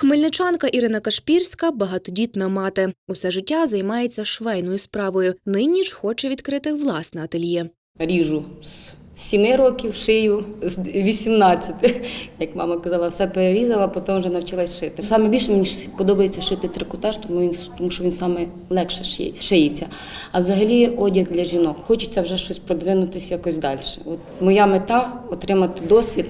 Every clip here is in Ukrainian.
Хмельничанка Ірина Кашпірська багатодітна мати. Усе життя займається швейною справою. Нині ж хоче відкрити власне ательє. Ріжу з 7 років, шию з 18. Як мама казала, все перерізала, потім вже навчилась шити. Саме більше мені подобається шити трикотаж, тому, він, тому що він саме легше шиє- шиється. А взагалі одяг для жінок. Хочеться вже щось продвинутися якось далі. От моя мета отримати досвід,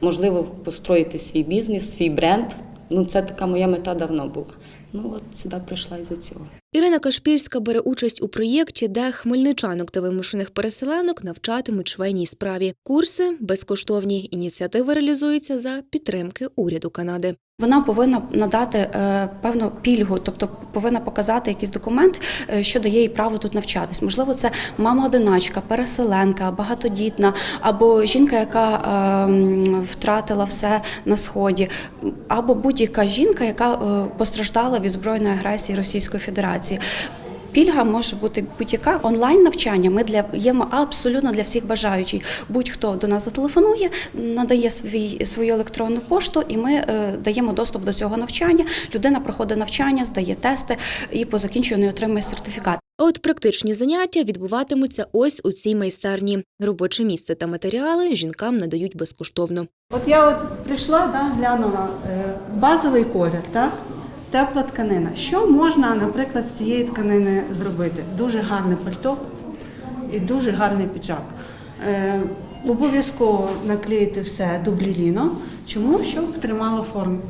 можливо, построїти свій бізнес, свій бренд. Ну, це така моя мета давно була. Ну от сюди прийшла із-за цього. Ірина Кашпірська бере участь у проєкті, де хмельничанок та вимушених переселенок навчатимуть швейній справі. Курси безкоштовні. Ініціатива реалізується за підтримки уряду Канади. Вона повинна надати е, певну пільгу, тобто повинна показати якийсь документ, е, що дає їй право тут навчатись. Можливо, це мама-одиначка, переселенка, багатодітна, або жінка, яка е, втратила все на сході, або будь-яка жінка, яка постраждала від збройної агресії Російської Федерації. Пільга може бути будь-яка онлайн навчання. Ми для ємо абсолютно для всіх бажаючих. Будь-хто до нас зателефонує, надає свій свою електронну пошту, і ми е, даємо доступ до цього навчання. Людина проходить навчання, здає тести і по закінченню отримує сертифікат. А от практичні заняття відбуватимуться ось у цій майстерні. Робоче місце та матеріали жінкам надають безкоштовно. От я от прийшла, да, глянула е, базовий колір, так? Тепла тканина. Що можна, наприклад, з цієї тканини зробити? Дуже гарне пальто і дуже гарний піджак. Е, обов'язково наклеїти все дубліліно. Чому? Щоб тримало форму.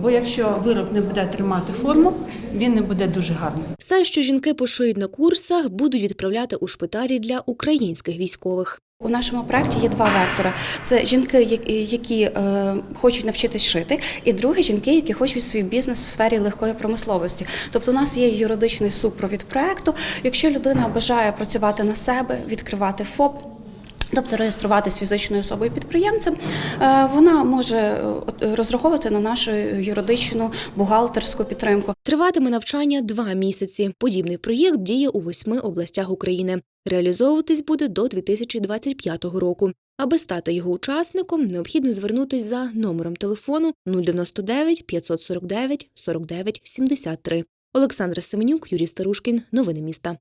Бо якщо вироб не буде тримати форму, він не буде дуже гарним. Все, що жінки пошиють на курсах, будуть відправляти у шпиталі для українських військових. У нашому проєкті є два вектори: це жінки, які- е, хочуть навчитись шити, і друге жінки, які хочуть свій бізнес в сфері легкої промисловості. Тобто, у нас є юридичний супровід проєкту. Якщо людина бажає працювати на себе, відкривати ФОП. Тобто реєструватись фізичною особою підприємцем, е, вона може е, розраховувати на нашу юридичну бухгалтерську підтримку. Триватиме навчання два місяці. Подібний проєкт діє у восьми областях України. Реалізовуватись буде до 2025 року. Аби стати його учасником, необхідно звернутись за номером телефону 099 549 49 73. Олександра Семенюк, Юрій Старушкін. Новини міста.